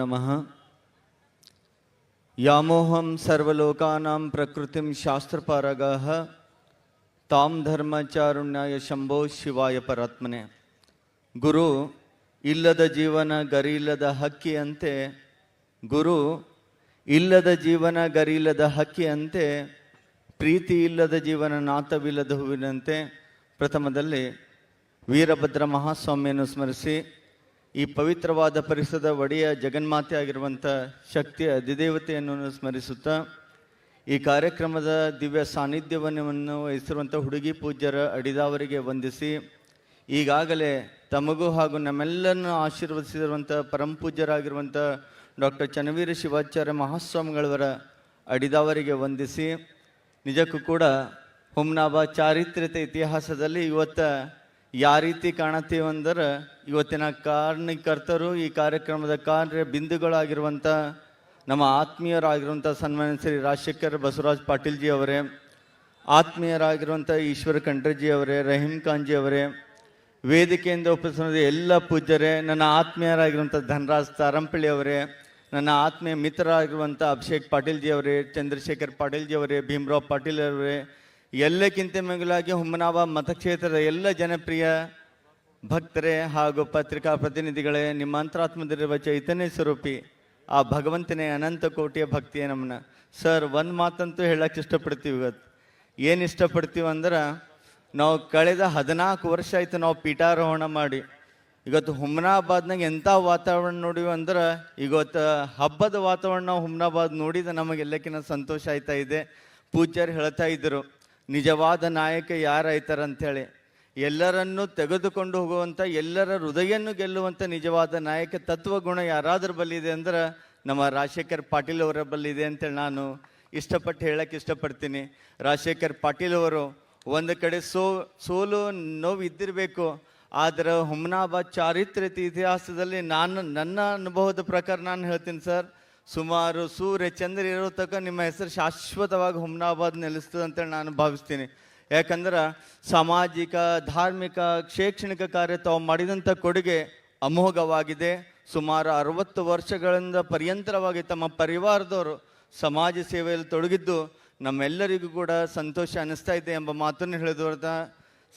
ನಮಃ ಯಾಮೋಹಂ ಸರ್ವಲೋಕಾನಾಂ ಪ್ರಕೃತಿಂ ಶಾಸ್ತ್ರಪಾರಗ ತಾಂ ಧರ್ಮಚಾರುಣ್ಯಾಯ ಶಂಭೋ ಶಿವಾಯ ಪರಾತ್ಮನೆ ಗುರು ಇಲ್ಲದ ಜೀವನ ಗರಿಲ್ಲದ ಹಕ್ಕಿಯಂತೆ ಗುರು, ಇಲ್ಲದ ಜೀವನ ಗರಿಲ್ಲದ ಹಕ್ಕಿಯಂತೆ ಪ್ರೀತಿ ಇಲ್ಲದ ಜೀವನ ನಾಥವಿಲ್ಲದ ಹೂವಿನಂತೆ। ಪ್ರಥಮದಲ್ಲಿ ವೀರಭದ್ರ ಮಹಾಸ್ವಾಮಿಯನ್ನು ಸ್ಮರಿಸಿ ಈ ಪವಿತ್ರವಾದ ಪರಿಸರದ ಒಡೆಯ ಜಗನ್ಮಾತೆ ಆಗಿರುವಂಥ ಶಕ್ತಿಯ ಅಧಿದೇವತೆಯನ್ನು ಸ್ಮರಿಸುತ್ತಾ, ಈ ಕಾರ್ಯಕ್ರಮದ ದಿವ್ಯ ಸಾನ್ನಿಧ್ಯವನ್ನು ವಹಿಸಿರುವಂಥ ಹುಡುಗಿ ಪೂಜ್ಯರ ಅಡಿದಾವರಿಗೆ ವಂದಿಸಿ, ಈಗಾಗಲೇ ತಮಗೂ ಹಾಗೂ ನಮ್ಮೆಲ್ಲರನ್ನು ಆಶೀರ್ವದಿಸಿರುವಂಥ ಪರಮಪೂಜ್ಯರಾಗಿರುವಂಥ ಡಾಕ್ಟರ್ ಚನ್ನವೀರ ಶಿವಾಚಾರ್ಯ ಮಹಾಸ್ವಾಮಿಗಳವರ ಅಡಿದಾವರಿಗೆ ವಂದಿಸಿ, ನಿಜಕ್ಕೂ ಕೂಡ ಹುಮ್ನಾಬ ಚಾರಿತ್ರ್ಯತೆ ಇತಿಹಾಸದಲ್ಲಿ ಇವತ್ತ ಯಾವ ರೀತಿ ಕಾಣತ್ತೀವಿ ಅಂದ್ರೆ ಇವತ್ತಿನ ಕಾರಣಕರ್ತರು ಈ ಕಾರ್ಯಕ್ರಮದ ಕಾರ್ಯ ಬಿಂದುಗಳಾಗಿರುವಂಥ ನಮ್ಮ ಆತ್ಮೀಯರಾಗಿರುವಂಥ ಸನ್ಮಾನ ಶ್ರೀ ರಾಜಶೇಖರ್ ಬಸವರಾಜ್ ಪಾಟೀಲ್ಜಿ ಅವರೇ ಆತ್ಮೀಯರಾಗಿರುವಂಥ ಈಶ್ವರ ಖಂಡ್ರೆಜಿ ಅವರೇ, ರಹೀಂ ಖಾನ್ಜಿ ಅವರೇ, ವೇದಿಕೆಯಿಂದ ಉಪಸ್ಥಿತ ಎಲ್ಲ ಪೂಜ್ಯರೇ, ನನ್ನ ಆತ್ಮೀಯರಾಗಿರುವಂಥ ಧನರಾಜ್ ತಾರಂಪಳ್ಳಿ ಅವರೇ, ನನ್ನ ಆತ್ಮೀಯ ಮಿತ್ರರಾಗಿರುವಂಥ ಅಭಿಷೇಕ್ ಪಾಟೀಲ್ಜಿ ಅವರೇ, ಚಂದ್ರಶೇಖರ್ ಪಾಟೀಲ್ಜಿ ಅವರೇ, ಭೀಮರಾವ್ ಪಾಟೀಲ್ ಅವರೇ ಎಲ್ಲಕ್ಕಿಂತ ಮಿಗಿಲಾಗಿ ಹುಮ್ಮನಾಬ ಮತಕ್ಷೇತ್ರದ ಎಲ್ಲ ಜನಪ್ರಿಯ ಭಕ್ತರೇ ಹಾಗೂ ಪತ್ರಿಕಾ ಪ್ರತಿನಿಧಿಗಳೇ, ನಿಮ್ಮ ಅಂತರಾತ್ಮದಲ್ಲಿರುವ ಚೈತನ್ಯ ಸ್ವರೂಪಿ, ಆ ಭಗವಂತನೇ ಅನಂತ ಕೋಟಿಯ ಭಕ್ತಿಯ ನಮ್ಮನ್ನ. ಸರ್, ಒಂದು ಮಾತಂತೂ ಹೇಳಕ್ಕೆ ಇಷ್ಟಪಡ್ತೀವಿ ಇವತ್ತು. ಏನು ಇಷ್ಟಪಡ್ತೀವಿ ಅಂದ್ರೆ, ನಾವು ಕಳೆದ ಹದಿನಾಲ್ಕು ವರ್ಷ ಆಯ್ತು ನಾವು ಪೀಠಾರೋಹಣ ಮಾಡಿ. ಇವತ್ತು ಹುಮ್ನಾಬಾದ್ನಾಗ ಎಂಥ ವಾತಾವರಣ ನೋಡಿವಿ ಅಂದ್ರೆ, ಇವತ್ತು ಹಬ್ಬದ ವಾತಾವರಣ ನಾವು ಹುಮ್ನಾಬಾದ್ ನೋಡಿದ ನಮಗೆಲ್ಲಕ್ಕಿಂತ ಸಂತೋಷ ಆಯ್ತಾ ಇದೆ. ಪೂಜ್ಯರು ಹೇಳ್ತಾ ಇದ್ದರು ನಿಜವಾದ ನಾಯಕ ಯಾರಾಯ್ತಾರಂಥೇಳಿ ಎಲ್ಲರನ್ನೂ ತೆಗೆದುಕೊಂಡು ಹೋಗುವಂಥ ಎಲ್ಲರ ಹೃದಯನ್ನು ಗೆಲ್ಲುವಂಥ ನಿಜವಾದ ನಾಯಕ ತತ್ವಗುಣ ಯಾರಾದ್ರ ಬಲ್ಲಿದೆ ಅಂದ್ರೆ ನಮ್ಮ ರಾಜಶೇಖರ್ ಪಾಟೀಲ್ ಅವರ ಬಲ್ಲಿದೆ ಅಂತೇಳಿ ನಾನು ಇಷ್ಟಪಟ್ಟು ಹೇಳಕ್ಕೆ ಇಷ್ಟಪಡ್ತೀನಿ. ರಾಜಶೇಖರ್ ಪಾಟೀಲ್ ಅವರು ಒಂದು ಕಡೆ ಸೋ, ಸೋಲು ನೋವು ಇದ್ದಿರಬೇಕು ಆದರೆ ಹುಮ್ನಾಬಾದ್ ಚಾರಿತ್ರ್ಯತೆ ಇತಿಹಾಸದಲ್ಲಿ ನಾನು, ನನ್ನ ಅನುಭವದ ಪ್ರಕಾರ ನಾನು ಹೇಳ್ತೀನಿ ಸರ್ ಸುಮಾರು ಸೂರ್ಯ ಚಂದ್ರ ಇರೋ ತಕ್ಕ ನಿಮ್ಮ ಹೆಸರು ಶಾಶ್ವತವಾಗಿ ಹುಮ್ನಾಬಾದ್ ನೆಲೆಸ್ತದೆ ಅಂತೇಳಿ ನಾನು ಭಾವಿಸ್ತೀನಿ. ಯಾಕಂದ್ರೆ ಸಾಮಾಜಿಕ, ಧಾರ್ಮಿಕ, ಶೈಕ್ಷಣಿಕ ಕಾರ್ಯ ತಾವು ಮಾಡಿದಂಥ ಕೊಡುಗೆ ಅಮೋಘವಾಗಿದೆ. ಸುಮಾರು ಅರವತ್ತು ವರ್ಷಗಳಿಂದ ಪರ್ಯಂತರವಾಗಿ ತಮ್ಮ ಪರಿವಾರದವರು ಸಮಾಜ ಸೇವೆಯಲ್ಲಿ ತೊಡಗಿದ್ದು ನಮ್ಮೆಲ್ಲರಿಗೂ ಕೂಡ ಸಂತೋಷ ಅನ್ನಿಸ್ತಾ ಇದೆ ಎಂಬ ಮಾತನ್ನು ಹೇಳಿದವ್ರದ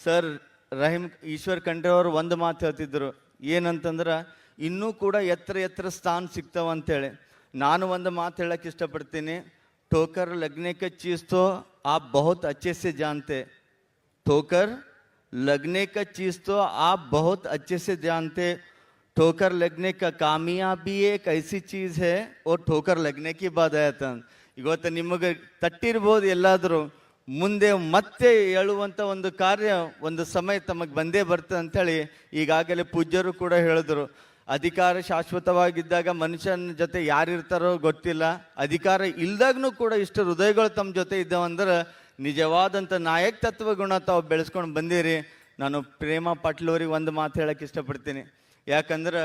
ಸರ್ ರಹೀಂ ಈಶ್ವರ್ ಖಂಡ್ರೆ ಅವರು ಒಂದು ಮಾತು ಹೇಳ್ತಿದ್ದರು. ಏನಂತಂದ್ರೆ ಇನ್ನೂ ಕೂಡ ಎತ್ತರ ಎತ್ತರ ಸ್ಥಾನ ಸಿಗ್ತಾವ ಅಂತೇಳಿ. ನಾನು ಒಂದು ಮಾತು ಹೇಳಕ್ಕೆ ಇಷ್ಟಪಡ್ತೀನಿ ठोकर लगने के चीज़ तो आप बहुत अच्छे से जानते ठोकर लगने का चीज़ तो आप बहुत अच्छे से जानते ठोकर लगने का कामयाबी एक ऐसी चीज़ है और ठोकर लगने की बात ಆಯ್ತು ಇವತ್ತು ನಿಮಗೆ ತಟ್ಟಿರ್ಬೋದು ಎಲ್ಲಾದರೂ ಮುಂದೆ ಮತ್ತೆ ಹೇಳುವಂಥ ಒಂದು ಕಾರ್ಯ ಒಂದು ಸಮಯ ತಮಗೆ ಬಂದೇ ಬರ್ತದೆ ಅಂಥೇಳಿ ಈಗಾಗಲೇ ಪೂಜ್ಯರು ಕೂಡ ಹೇಳಿದ್ರು ಅಧಿಕಾರ ಶಾಶ್ವತವಾಗಿದ್ದಾಗ ಮನುಷ್ಯನ ಜೊತೆ ಯಾರಿರ್ತಾರೋ ಗೊತ್ತಿಲ್ಲ. ಅಧಿಕಾರ ಇಲ್ದಾಗ್ನೂ ಕೂಡ ಇಷ್ಟು ಹೃದಯಗಳು ತಮ್ಮ ಜೊತೆ ಇದ್ದಾವಂದ್ರೆ ನಿಜವಾದಂಥ ನಾಯಕತ್ವ ಗುಣ ತಾವು ಬೆಳೆಸ್ಕೊಂಡು ಬಂದಿರಿ. ನಾನು ಪ್ರೇಮ ಪಾಟೀಲ್ ಅವ್ರಿಗೆ ಒಂದು ಮಾತು ಹೇಳಕ್ಕೆ ಇಷ್ಟಪಡ್ತೀನಿ. ಯಾಕಂದ್ರೆ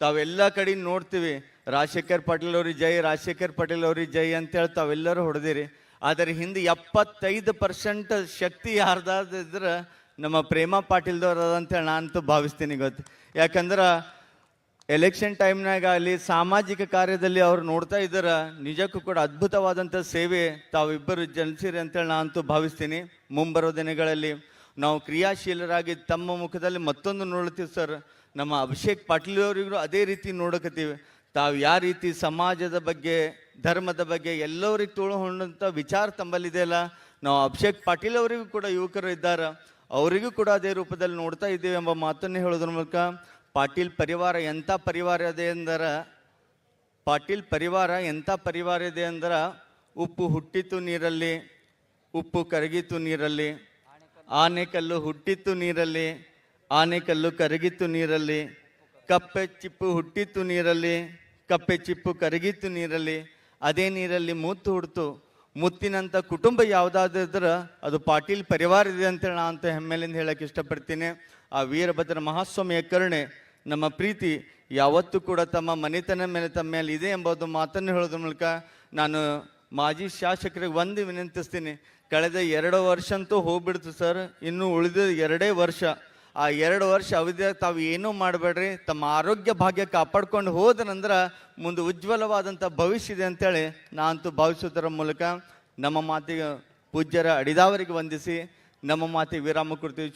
ತಾವೆಲ್ಲ ಕಡೆ ನೋಡ್ತೀವಿ, ರಾಜಶೇಖರ್ ಪಾಟೀಲ್ ಅವ್ರಿಗೆ ಜೈ, ರಾಜಶೇಖರ್ ಪಾಟೀಲ್ ಅವ್ರಿಗೆ ಜೈ ಅಂತೇಳಿ ತಾವೆಲ್ಲರೂ ಹೊಡೆದಿರಿ. ಆದರೆ ಹಿಂದೆ ಎಪ್ಪತ್ತೈದು ಪರ್ಸೆಂಟ್ ಶಕ್ತಿ ಯಾರ್ದಾದ್ರೆ ನಮ್ಮ ಪ್ರೇಮ ಪಾಟೀಲ್ದವ್ರು ಅದ ಅಂತೇಳಿ ನಾನಂತೂ ಭಾವಿಸ್ತೀನಿ ಗೊತ್ತು. ಯಾಕಂದ್ರೆ ಎಲೆಕ್ಷನ್ ಟೈಮ್ನಾಗ ಅಲ್ಲಿ ಸಾಮಾಜಿಕ ಕಾರ್ಯದಲ್ಲಿ ಅವ್ರು ನೋಡ್ತಾ ಇದ್ದಾರೆ. ನಿಜಕ್ಕೂ ಕೂಡ ಅದ್ಭುತವಾದಂಥ ಸೇವೆ ತಾವಿಬ್ಬರು ಜನಿಸಿರಿ ಅಂತೇಳಿ ನಾನಂತೂ ಭಾವಿಸ್ತೀನಿ. ಮುಂಬರೋ ದಿನಗಳಲ್ಲಿ ನಾವು ಕ್ರಿಯಾಶೀಲರಾಗಿ ತಮ್ಮ ಮುಖದಲ್ಲಿ ಮತ್ತೊಂದು ನೋಡ್ತೀವಿ ಸರ್. ನಮ್ಮ ಅಭಿಷೇಕ್ ಪಾಟೀಲ್ ಅವರಿಗೂ ಅದೇ ರೀತಿ ನೋಡಕತ್ತೀವಿ. ತಾವು ಯಾವ ರೀತಿ ಸಮಾಜದ ಬಗ್ಗೆ, ಧರ್ಮದ ಬಗ್ಗೆ ಎಲ್ಲರಿಗೆ ತೋಳುಕೊಂಡಂಥ ವಿಚಾರ ತಮ್ಮಲ್ಲಿದೆಯಲ್ಲ ನಾವು ಅಭಿಷೇಕ್ ಪಾಟೀಲ್ ಅವರಿಗೂ ಕೂಡ ಯುವಕರು ಇದ್ದಾರೆ. ಅವರಿಗೂ ಕೂಡ ಅದೇ ರೂಪದಲ್ಲಿ ನೋಡ್ತಾ ಇದ್ದೀವಿ ಎಂಬ ಮಾತನ್ನು ಹೇಳೋದ್ರ ಮೂಲಕ ಪಾಟೀಲ್ ಪರಿವಾರ ಎಂಥ ಪರಿವಾರ ಇದೆ ಅಂದ್ರೆ, ಪಾಟೀಲ್ ಪರಿವಾರ ಎಂಥ ಪರಿವಾರ ಇದೆ ಅಂದ್ರೆ, ಉಪ್ಪು ಹುಟ್ಟಿತು ನೀರಲ್ಲಿ, ಉಪ್ಪು ಕರಗಿತು ನೀರಲ್ಲಿ ಆನೆಕಲ್ಲು ಹುಟ್ಟಿತ್ತು ನೀರಲ್ಲಿ ಆನೆಕಲ್ಲು ಕರಗಿತ್ತು ನೀರಲ್ಲಿ, ಕಪ್ಪೆ ಚಿಪ್ಪು ಹುಟ್ಟಿತ್ತು ನೀರಲ್ಲಿ, ಕಪ್ಪೆ ಚಿಪ್ಪು ಕರಗಿತ್ತು ನೀರಲ್ಲಿ, ಅದೇ ನೀರಲ್ಲಿ ಮುತ್ತು ಹುಡ್ತು ಮುತ್ತಿನಂಥ ಕುಟುಂಬ ಯಾವುದಾದ್ರೆ ಅದು ಪಾಟೀಲ್ ಪರಿವಾರ ಇದೆ ಅಂತೇಳಿ ನಾನು ಅಂತ ಹೆಮ್ಮೆಲಿಂದ ಹೇಳಕ್ಕೆ ಇಷ್ಟಪಡ್ತೀನಿ. ಆ ವೀರಭದ್ರ ಮಹಾಸ್ವಾಮಿಯ ಕರುಣೆ ನಮ್ಮ ಪ್ರೀತಿ ಯಾವತ್ತೂ ಕೂಡ ತಮ್ಮ ಮನೆತನ ಮೇಲೆ, ತಮ್ಮ ಮೇಲೆ ಇದೆ ಎಂಬುದು ಮಾತನ್ನು ಹೇಳೋದ್ರ ಮೂಲಕ ನಾನು ಮಾಜಿ ಶಾಸಕರಿಗೆ ಒಂದು ವಿನಂತಿಸ್ತೀನಿ. ಕಳೆದ ಎರಡು ವರ್ಷ ಅಂತೂ ಹೋಗ್ಬಿಡ್ತು ಸರ್. ಇನ್ನು ಉಳಿದ ಎರಡೇ ವರ್ಷ. ಆ ಎರಡು ವರ್ಷ ಅವಧಿಯಾಗ ತಾವು ಏನೂ ಮಾಡಬೇಡ್ರಿ. ತಮ್ಮ ಆರೋಗ್ಯ ಭಾಗ್ಯ ಕಾಪಾಡ್ಕೊಂಡು ಹೋದ್ರಂದ್ರೆ ಮುಂದೆ ಉಜ್ವಲವಾದಂಥ ಭವಿಷ್ಯ ಇದೆ ಅಂತೇಳಿ ನಾನಂತೂ ಭಾವಿಸೋದರ ಮೂಲಕ ನಮ್ಮ ಮಾತಿಗೆ ಪೂಜ್ಯರ ಅಡಿದಾವರಿಗೆ ವಂದಿಸಿ, ನಮ್ಮ ಮಾತಿಗೆ ವಿರಾಮ ಕೊಡ್ತೀವಿ